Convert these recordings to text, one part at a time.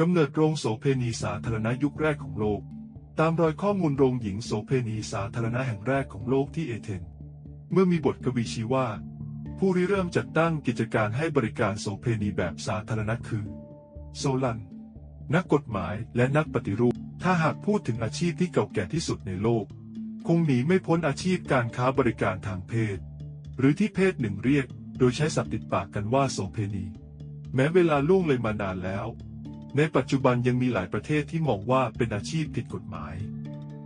กำเนิดโรงโสเพณีสาธารณะยุคแรกของโลก ตามรอยข้อมูลโรงหญิงโสเพณีสาธารณะแห่งแรกของโลกที่เอเธนเมื่อมีบทกวีชี้ว่า ผู้ริเริ่มจัดตั้งกิจการให้บริการโสเพณีแบบสาธารณะคือ โซลัน นักกฎหมายและนักปฏิรูป ถ้าหากพูดถึงอาชีพที่เก่าแก่ที่สุดในโลก คงหนีไม่พ้นอาชีพการค้าบริการทางเพศ หรือที่เพศหนึ่งเรียก โดยใช้ศัพท์ติดปากกันว่าโสเพณี แม้เวลาล่วงเลยมานานแล้ว ในปัจจุบันยังมีหลายประเทศที่มองว่าเป็นอาชีพผิดกฎหมาย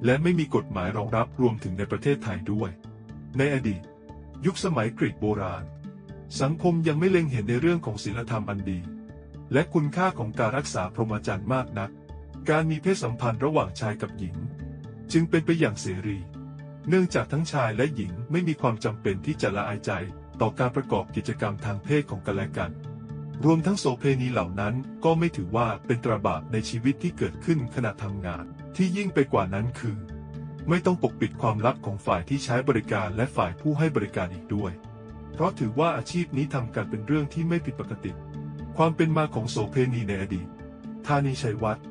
และไม่มีกฎหมายรองรับรวมถึงในประเทศไทยด้วย ในอดีต ยุคสมัยกรีกโบราณ สังคมยังไม่เล็งเห็นในเรื่องของศีลธรรมอันดี และคุณค่าของการรักษาพรหมจรรย์มากนัก การมีเพศสัมพันธ์ระหว่างชายกับหญิง จึงเป็นไปอย่างเสรี เนื่องจากทั้งชายและหญิงไม่มีความจำเป็นที่จะละอายใจต่อการประกอบกิจกรรมทางเพศของกันและกัน รวมทั้งโสเพณีเหล่านั้นก็ไม่ถือว่าเป็นตราบาปในชีวิตที่เกิดขึ้นขณะทำงาน ที่ยิ่งไปกว่านั้นคือ ไม่ต้องปกปิดความลับของฝ่ายที่ใช้บริการและฝ่ายผู้ให้บริการอีกด้วย เพราะถือว่าอาชีพนี้ทำกันเป็นเรื่องที่ไม่ผิดปกติ ความเป็นมาของโสเพณีในอดีตธานีชัยวัฒน์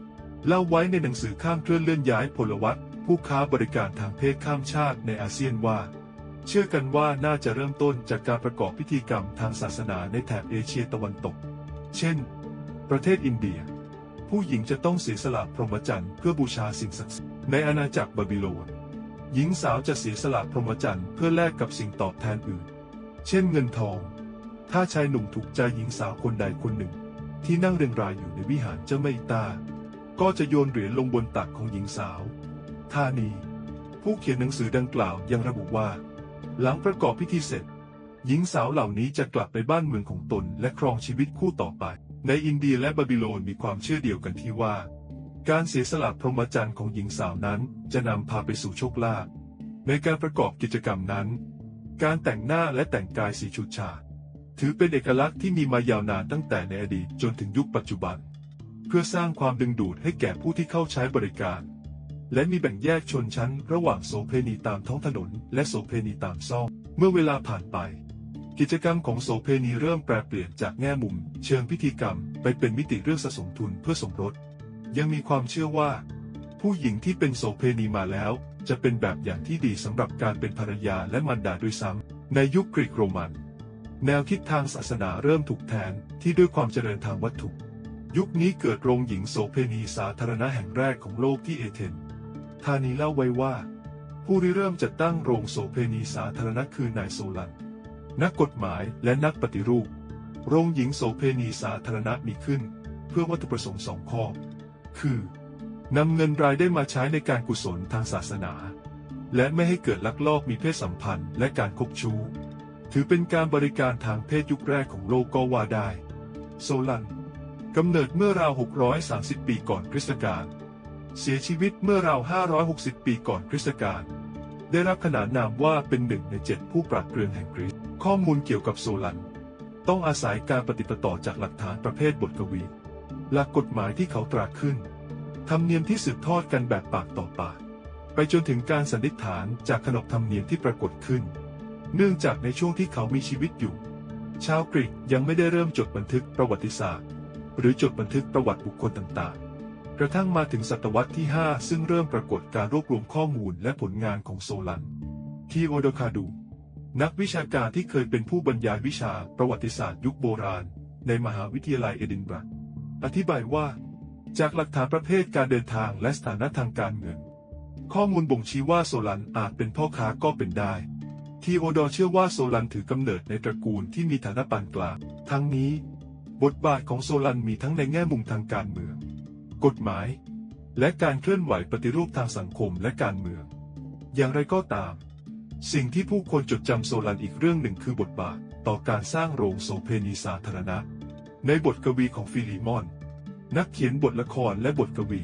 เล่าไว้ในหนังสือข้ามเคลื่อนเลื่อนย้ายพลวัตผู้ค้าบริการทางเพศข้ามชาติในอาเซียนว่า เชื่อกันว่าน่าจะเริ่มต้นจากการประกอบพิธีกรรมทางศาสนาในแถบเอเชียตะวันตก เช่น ประเทศอินเดีย ผู้หญิงจะต้องเสียสละพรหมจรรย์เพื่อบูชาสิ่งศักดิ์สิทธิ์ในอาณาจักรบาบิโลน หญิงสาวจะเสียสละพรหมจรรย์เพื่อแลกกับสิ่งตอบแทนอื่น เช่นเงินทอง ถ้าชายหนุ่มถูกใจหญิงสาวคนใดคนหนึ่ง ที่นั่งเรียงรายอยู่ในวิหารเจ้าเมตตา ก็จะโยนเหรียญลงบนตักของหญิงสาวธานีผู้เขียนหนังสือดังกล่าวยังระบุว่า หลังประกอบพิธีเสร็จ หญิงสาวเหล่านี้จะกลับไปบ้านเมืองของตนและครองชีวิตคู่ต่อไป ในอินเดียและบาบิโลนมีความเชื่อเดียวกันที่ว่า การเสียสละพรหมจรรย์ของหญิงสาวนั้นจะนำพาไปสู่โชคลาภในการประกอบกิจกรรมนั้น การแต่งหน้าและแต่งกายสีชุดฉาถือเป็นเอกลักษณ์ที่มีมายาวนานตั้งแต่ในอดีตจนถึงยุคปัจจุบัน เพื่อสร้างความดึงดูดให้แก่ผู้ที่เข้าใช้บริการ และมีแบ่งแยกชนชั้นระหว่างโสเพณีตามท้องถนน และโสเพณีตามซ่องเมื่อเวลาผ่านไป กิจกรรมของโสเพณีเริ่มแปรเปลี่ยนจากแง่มุม เชิงพิธีกรรม ไปเป็นมิติเรื่องสะสมทุนเพื่อสมรส ยังมีความเชื่อว่า ผู้หญิงที่เป็นโสเพณีมาแล้ว จะเป็นแบบอย่างที่ดีสำหรับการเป็นภรรยาและมารดาด้วยซ้ำในยุคกรีกโรมัน แนวคิดทางศาสนาเริ่มถูกแทนที่ด้วยความเจริญทางวัตถุ ยุคนี้เกิดโรงหญิงโสเพณีสาธารณะแห่งแรกของโลกที่เอเธนส์ ธานีเล่าไว้ว่า ผู้ริเริ่มจัดตั้งโรงโสเพณีสาธารณะคือนายโซลัน นักกฎหมายและนักปฏิรูป โรงหญิงโสเพณีสาธารณะมีขึ้น เพื่อวัตถุประสงค์สองข้อ คือนำเงินรายได้มาใช้ในการกุศลทางศาสนา และไม่ให้เกิดลักลอบมีเพศสัมพันธ์และการคบชู้ ถือเป็นการบริการทางเพศยุคแรกของโลกก็ว่าได้ โซลันกำเนิดเมื่อราว 630 ปีก่อนคริสตกาล เสียชีวิตเมื่อราว 560 ปีก่อนคริสตกาล ได้รับขนานนามว่าเป็นหนึ่งในเจ็ดผู้ปราดเปรื่องแห่งกรีซข้อมูลเกี่ยวกับโซลัน ต้องอาศัยการปฏิปต่อจากหลักฐานประเภทบทกวี หลักกฎหมายที่เขาตราขึ้น ธรรมเนียมที่สืบทอดกันแบบปากต่อปาก ไปจนถึงการสันนิษฐานจากขนบธรรมเนียมที่ปรากฏขึ้น เนื่องจากในช่วงที่เขามีชีวิตอยู่ ชาวกรีกยังไม่ได้เริ่มจดบันทึกประวัติศาสตร์ หรือจดบันทึกประวัติบุคคลต่างๆ กระทั่งมาถึงศตวรรษที่ 5 ซึ่งเริ่มปรากฏการรวบรวมข้อมูลและผลงานของโซลันทีโอโดคาดู นักวิชาการที่เคยเป็นผู้บรรยายวิชาประวัติศาสตร์ยุคโบราณ ในมหาวิทยาลัยเอดินบะระอธิบายว่า จากหลักฐานประเภทการเดินทางและสถานะทางการเงิน ข้อมูลบ่งชี้ว่าโซลันอาจเป็นพ่อค้าก็เป็นได้ทีโอดอเชื่อว่าโซลันถือกำเนิดในตระกูลที่มีฐานะปานกลาง ทั้งนี้ บทบาทของโซลันมีทั้งในแง่มุมทางการเมือง กฎหมาย และการเคลื่อนไหวปฏิรูปทางสังคมและการเมือง อย่างไรก็ตาม สิ่งที่ผู้คนจดจำโซลันอีกเรื่องหนึ่งคือบทบาทต่อการสร้างโรงโสเพณีสาธารณะ ในบทกวีของฟิลิมอน นักเขียนบทละครและบทกวี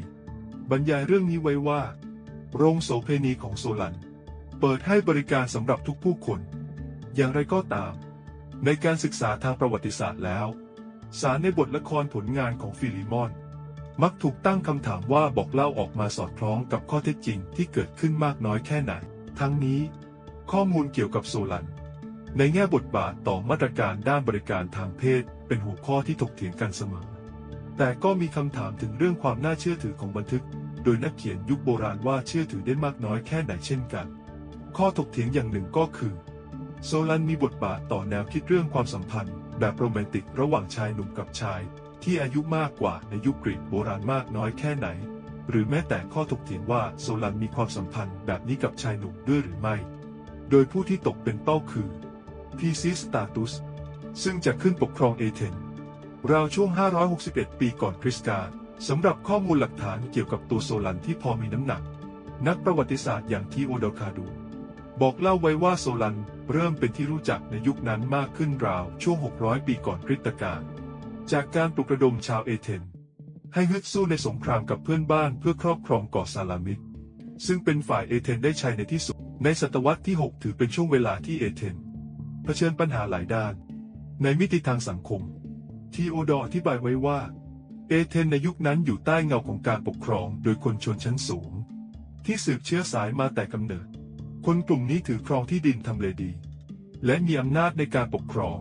บรรยายเรื่องนี้ไว้ว่า โรงโสเพณีของโซลัน เปิดให้บริการสำหรับทุกผู้คน อย่างไรก็ตาม ในการศึกษาทางประวัติศาสตร์แล้ว สารในบทละครผลงานของฟิลิมอน มักถูกตั้งคำถามว่าบอกเล่าออกมาสอดคล้องกับข้อเท็จจริงที่เกิดขึ้นมากน้อยแค่ไหน ทั้งนี้ ข้อมูลเกี่ยวกับโซลัน ในแง่บทบาทต่อมาตรการด้านบริการทางเพศ เป็นหัวข้อที่ถกเถียงกันเสมอ แต่ก็มีคำถามถึงเรื่องความน่าเชื่อถือของบันทึก โดยนักเขียนยุคโบราณว่าเชื่อถือได้มากน้อยแค่ไหนเช่นกัน ข้อถกเถียงอย่างหนึ่งก็คือ โซลันมีบทบาทต่อแนวคิดเรื่องความสัมพันธ์ แบบโรแมนติกระหว่างชายหนุ่มกับชาย ที่อายุมากกว่าในยุคกรีกโบราณมากน้อยแค่ไหน หรือแม้แต่ข้อถกเถียงว่าโซลันมีความสัมพันธ์แบบนี้กับชายหนุ่มด้วยหรือไม่ โดยผู้ที่ตกเป็นเป้าคือพีซิสตาตุสซึ่งจะขึ้นปกครองเอเธนราวช่วง 561 ปีก่อนคริสต์กาลสำหรับข้อมูลหลักฐานเกี่ยวกับตัวโซลันที่พอมีน้ำหนัก นักประวัติศาสตร์อย่างทีโอโดคาดู บอกเล่าไว้ว่าโซลันเริ่มเป็นที่รู้จักในยุคนั้นมากขึ้นราวช่วง 600 ปีก่อนคริสต์กาล จากการปลุกระดมชาวเอเธนให้ฮึดสู้ในสงครามกับเพื่อนบ้านเพื่อครอบครองเกาะซาลามิดซึ่งเป็นฝ่ายเอเธนได้ชัยในที่สุด ในศตวรรษที่ 6 ถือเป็นช่วงเวลาที่เอเธนเผชิญปัญหาหลายด้าน ในมิติทางสังคม ทีโอดอร์อธิบายไว้ว่า เอเธนในยุคนั้นอยู่ใต้เงาของการปกครองโดยคนชนชั้นสูง ที่สืบเชื้อสายมาแต่กำเนิด คนกลุ่มนี้ถือครองที่ดินทำเลดี และมีอำนาจในการปกครอง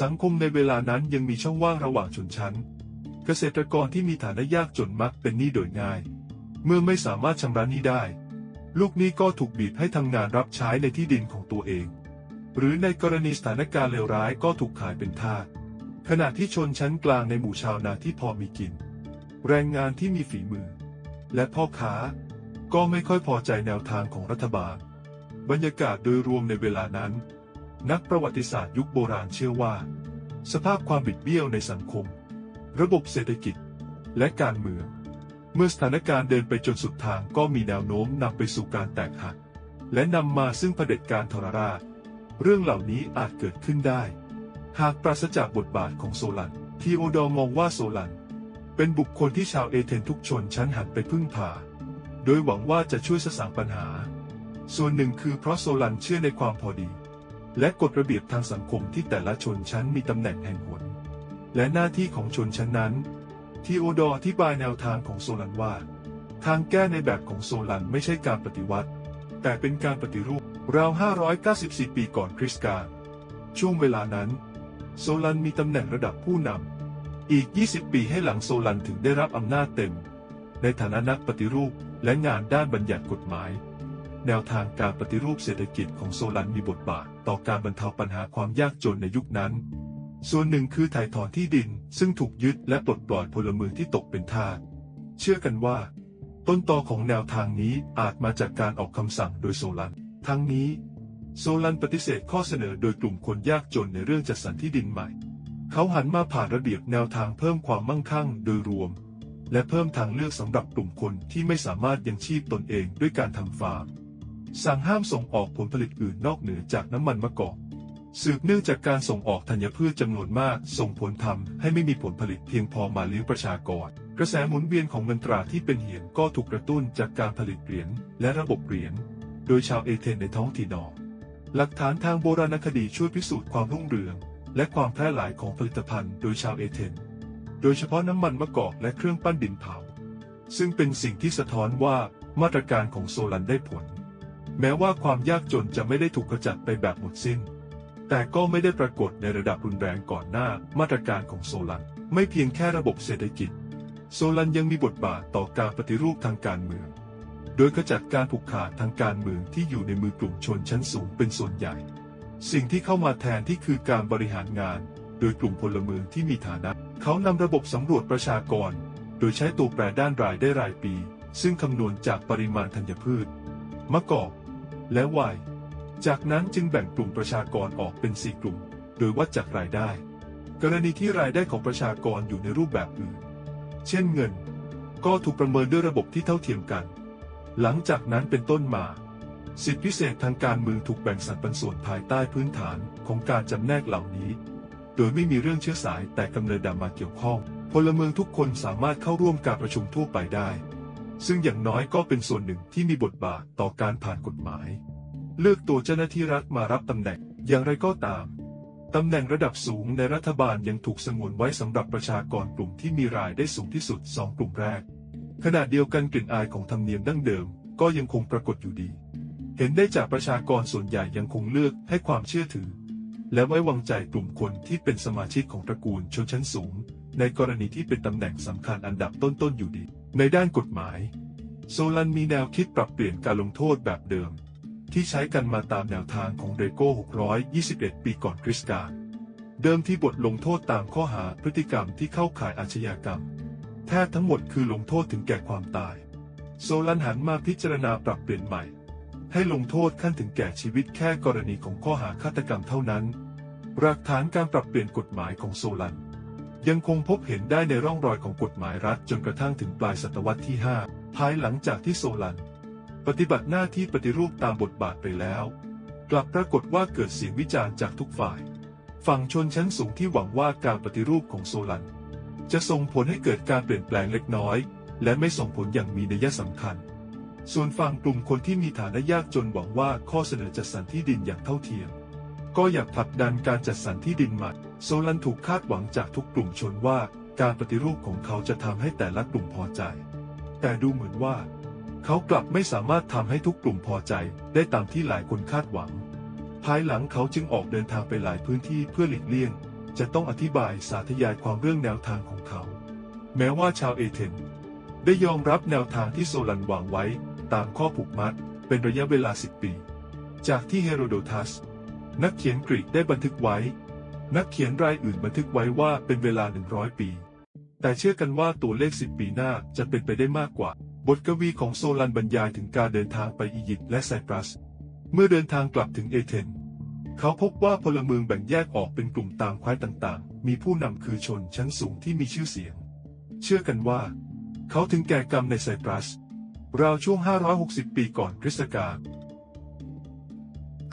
สังคมในเวลานั้นยังมีช่องว่างระหว่างชนชั้น เกษตรกรที่มีฐานะยากจนมักเป็นหนี้โดยง่าย เมื่อไม่สามารถชำระหนี้ได้ ลูกหนี้ก็ถูกบีบให้ทำงานรับใช้ในที่ดินของตัวเอง หรือในกรณีสถานการณ์เลวร้ายก็ถูกขายเป็นทาสขณะที่ชนชั้นกลางในหมู่ชาวนาที่พอมีกิน แรงงานที่มีฝีมือ และพ่อค้า ก็ไม่ค่อยพอใจแนวทางของรัฐบาล บรรยากาศโดยรวมในเวลานั้น นักประวัติศาสตร์ยุคโบราณเชื่อว่า สภาพความบิดเบี้ยวในสังคม ระบบเศรษฐกิจ และการเมือง เมื่อสถานการณ์เดินไปจนสุดทางก็มีแนวโน้มนำไปสู่การแตกหัก และนำมาซึ่งเผด็จการทรราช เรื่องเหล่านี้อาจเกิดขึ้นได้ หากปราศจากบทบาทของโซลันทีโอดอร์มองว่าโซลัน เป็นบุคคลที่ชาวเอเธนทุกชนชั้นหันไปพึ่งพา โดยหวังว่าจะช่วยสสางปัญหา ส่วนหนึ่งคือเพราะโซลันเชื่อในความพอดี และกฎระเบียบทางสังคมที่แต่ละชนชั้นมีตำแหน่งแห่งหนและหน้าที่ของชนชั้นนั้น ทีโอดอร์อธิบายแนวทางของโซลันว่า ทางแก้ในแบบของโซลันไม่ใช่การปฏิวัติ แต่เป็นการปฏิรูปราว 594 ปีก่อนคริสต์กาลช่วงเวลานั้น โซลันมีตำแหน่งระดับผู้นำอีก 20 ปีให้หลังโซลันถึงได้รับอำนาจเต็ม ในฐานะนักปฏิรูปและงานด้านบัญญัติกฎหมาย แนวทางการปฏิรูปเศรษฐกิจของโซลันมีบทบาทต่อการบรรเทาปัญหาความยากจนในยุคนั้น ส่วนหนึ่งคือถ่ายถอนที่ดินซึ่งถูกยึดและปลดปล่อยพลเมืองที่ตกเป็นทาส เชื่อกันว่า ต้นตอของแนวทางนี้อาจมาจากการออกคำสั่งโดยโซลัน ทั้งนี้โซลันปฏิเสธข้อเสนอโดยกลุ่มคนยากจนในเรื่องจัดสรรที่ดินใหม่ เขาหันมาผ่านระเบียบแนวทางเพิ่มความมั่งคั่งโดยรวม และเพิ่มทางเลือกสำหรับกลุ่มคนที่ไม่สามารถยังชีพตนเองด้วยการทำฟาร์ม สั่งห้ามส่งออกผลผลิตอื่นนอกเหนือจากน้ำมันมะกอก สืบเนื่องจากการส่งออกธัญพืชจำนวนมาก ส่งผลทำให้ไม่มีผลผลิตเพียงพอมาเลี้ยงประชากร กระแสหมุนเวียนของเงินตราที่เป็นเหรียญก็ถูกกระตุ้นจากการผลิตเหรียญและระบบเหรียญโดยชาวเอเธนในท้องถิ่นนอหลักฐานทางโบราณคดีช่วยพิสูจน์ความรุ่งเรือง และความแพร่หลายของผลิตภัณฑ์โดยชาวเอเธน โดยเฉพาะน้ำมันมะกอกและเครื่องปั้นดินเผา ซึ่งเป็นสิ่งที่สะท้อนว่ามาตรการของโซลันได้ผล แม้ว่าความยากจนจะไม่ได้ถูกกระจัดไปแบบหมดสิ้น แต่ก็ไม่ได้ปรากฏในระดับรุนแรงก่อนหน้ามาตรการของโซลัน ไม่เพียงแค่ระบบเศรษฐกิจ โซลันยังมีบทบาทต่อการปฏิรูปทางการเมือง โดยขจัดการผูกขาดทางการเมืองที่อยู่ในมือกลุ่มชนชั้นสูงเป็นส่วนใหญ่ สิ่งที่เข้ามาแทนที่คือการบริหารงาน โดยกลุ่มพลเมืองที่มีฐานะ เขานำระบบสำรวจประชากร โดยใช้ตัวแปรด้านรายได้รายปี ซึ่งคำนวณจากปริมาณธัญพืชมะกอก และวน์จากนั้นจึงแบ่งกลุ่มประชากรออกเป็นสี่กลุ่ม โดยวัดจากรายได้ กรณีที่รายได้ของประชากรอยู่ในรูปแบบอื่น เช่นเงิน ก็ถูกประเมินด้วยระบบที่เท่าเทียมกัน หลังจากนั้นเป็นต้นมา สิทธิพิเศษทางการเมืองถูกแบ่งสรรปันส่วนภายใต้พื้นฐานของการจำแนกเหล่านี้ โดยไม่มีเรื่องเชื้อสายแต่กำเนิดดำมาเกี่ยวข้องพลเมืองทุกคนสามารถเข้าร่วมการประชุมทั่วไปได้ ซึ่งอย่างน้อยก็เป็นส่วนหนึ่งที่มีบทบาทต่อการผ่านกฎหมาย เลือกตัวเจ้าหน้าที่รัฐมารับตำแหน่งอย่างไรก็ตามตำแหน่งระดับสูงในรัฐบาลยังถูกสงวนไว้สำหรับประชากรกลุ่มที่มีรายได้สูงที่สุดสองกลุ่มแรก ขณะเดียวกันกลิ่นอายของธรรมเนียมดั้งเดิมก็ยังคงปรากฏอยู่ดี เห็นได้จากประชากรส่วนใหญ่ยังคงเลือกให้ความเชื่อถือ และไว้วางใจกลุ่มคนที่เป็นสมาชิกของตระกูลชนชั้นสูง ในกรณีที่เป็นตำแหน่งสำคัญอันดับต้นๆอยู่ดี ในด้านกฎหมาย โซลันมีแนวคิดปรับเปลี่ยนการลงโทษแบบเดิม ที่ใช้กันมาตามแนวทางของเรโก้ 621 ปีก่อนคริสต์กาลเดิมที่บทลงโทษตามข้อหาพฤติกรรมที่เข้าข่ายอาชญากรรม แทบทั้งหมดคือลงโทษถึงแก่ความตาย โซลันหันมาพิจารณาปรับเปลี่ยนใหม่ ให้ลงโทษขั้นถึงแก่ชีวิตแค่กรณีของข้อหาฆาตกรรมเท่านั้น หลักฐานการปรับเปลี่ยนกฎหมายของโซลัน ยังคงพบเห็นได้ในร่องรอยของกฎหมายรัฐจนกระทั่งถึงปลายศตวรรษที่ 5 ภายหลังจากที่โซลัน ปฏิบัติหน้าที่ปฏิรูปตามบทบาทไปแล้ว กลับปรากฏว่าเกิดเสียงวิจารณ์จากทุกฝ่าย ฝั่งชนชั้นสูงที่หวังว่าการปฏิรูปของโซลัน จะส่งผลให้เกิดการเปลี่ยนแปลงเล็กน้อย และไม่ส่งผลอย่างมีนัยสำคัญ ส่วนฝั่งกลุ่มคนที่มีฐานะยากจนหวังว่าข้อเสนอจัดสรรที่ดินอย่างเท่าเทียม ก็อยากผลักดันการจัดสรรที่ดินใหม่ โซลันถูกคาดหวังจากทุกกลุ่มชนว่าการปฏิรูปของเขาจะทำให้แต่ละกลุ่มพอใจ แต่ดูเหมือนว่า เขากลับไม่สามารถทำให้ทุกกลุ่มพอใจได้ตามที่หลายคนคาดหวัง ภายหลังเขาจึงออกเดินทางไปหลายพื้นที่เพื่อหลีกเลี่ยง จะต้องอธิบายสาธยายความเรื่องแนวทางของเขา แม้ว่าชาวเอเธนได้ยอมรับแนวทางที่โซลันวางไว้ ตามข้อผูกมัด เป็นระยะเวลา 10 ปี จากที่เฮโรโดทัส นักเขียนกรีกได้บันทึกไว้ นักเขียนรายอื่นบันทึกไว้ว่าเป็นเวลา 100 ปี แต่เชื่อกันว่าตัวเลข 10 ปีหน้าจะเป็นไปได้มากกว่า บทกวีของโซลันบรรยายถึงการเดินทางไปอียิปต์และไซปรัส เมื่อเดินทางกลับถึงเอเธนเขาพบว่าพลเมืองแบ่งแยกออกเป็นกลุ่มตามควายต่างๆ มีผู้นำคือชนชั้นสูงที่มีชื่อเสียง เชื่อกันว่า เขาถึงแก่กรรมในไซปรัส ราวช่วง 560 ปีก่อนคริสต์กาล